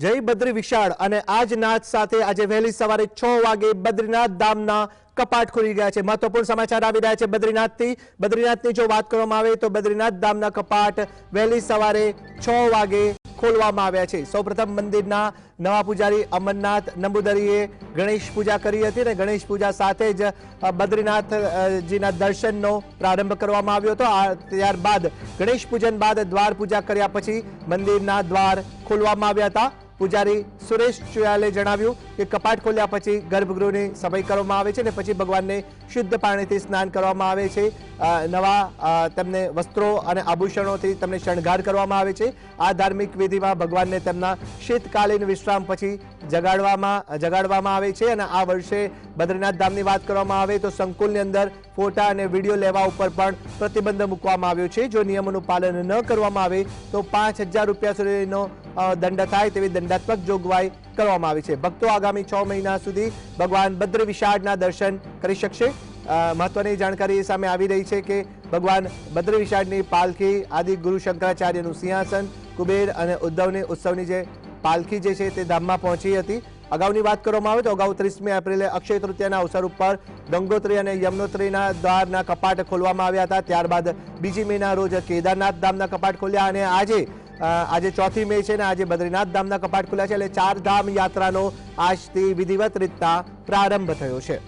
જય બદ્રીવિશાળ અને આજ નાથ સાથે આજે વેલી સવારે 6 વાગે બદ્રીનાથ દામના કપાટ ખોલી ગયા છે મહત્વપૂર્ણ સમાચાર આવી રહ્યા છે બદ્રીનાથથી બદ્રીનાથની જો વાત કરવામાં આવે તો બદ્રીનાથ દામના કપાટ વેલી સવારે 6 વાગે ખોલવામાં આવ્યા છે સૌપ્રથમ મંદિરના નવા પૂજારી અમનનાથ નમ્બુદરીએ ગણેશ પૂજા કરી હતી અને ગણેશ પૂજા સાથે જ બદ્રીનાથ જીના દર્શનનો પ્રારંભ કરવામાં આવ્યો તો આ ત્યારબાદ ગણેશ પૂજન બાદ દ્વાર પૂજા કર્યા પછી મંદિરના દ્વાર ખોલવામાં આવ્યા હતા પુજારી સુરેશ ચયાલે જણાવ્યું કે કપાટ કોલ્યા પછી ગર્ભગૃહને સભય કરવામાં આવે છે અને પછી ભગવાનને શુદ્ધ પારણેથી સ્નાન કરવામાં આવે છે નવા તમને वस्त्रો અને આભૂષણોથી તમને શણગાર કરવામાં આવે છે આ ધાર્મિક વિધિમાં ભગવાનને તેમનો શિતકાલીન વિશ્રામ પછી જગાડવામાં જગાડવામાં આવે છે અને આ વર્ષે બદ્રનાથ धामની વાત કરવામાં આવે તો સંકુલની અંદર ફોટા અને વિડિયો લેવા ઉપર પણ પ્રતિબંધ મૂકવામાં આવ્યો છે જો નિયમોનું પાલન ન કરવામાં આવે તો 5000 રૂપિયા દંડ દંડ થાય તેવી દંડાત્મક જોગવાઈ કરવામાં આવી છે ભક્તો આગામી છ મહિના સુધી ભગવાન ભદ્ર વિશાળના દર્શન કરી શકશે મહત્વની જાણકારી સામે આવી રહી છે કે ભગવાન ભદ્ર વિશાળની પાલખી આદિ ગુરુ શંકરાચાર્યનું સિંહાસન કુબેર અને ઉદ્ધવની ઉત્સવની જે પાલખી જે છે તે ધામમાં પહોંચી હતી અગાઉની વાત કરવામાં આવે તો અગાઉ ત્રીસમી એપ્રિલે અક્ષય તૃતીયાના અવસર ઉપર ગંગોત્રી અને યમનોત્રીના દ્વારના કપાટ ખોલવામાં આવ્યા હતા ત્યારબાદ બીજી મેના રોજ કેદારનાથ ધામના કપાટ ખોલ્યા અને આજે આજે ચોથી મે છે ને આજે બદ્રીનાથ ધામના કપાટ ખુલ્યા છે એટલે ચાર ધામ યાત્રાનો આજથી વિધિવત રીતના પ્રારંભ થયો છે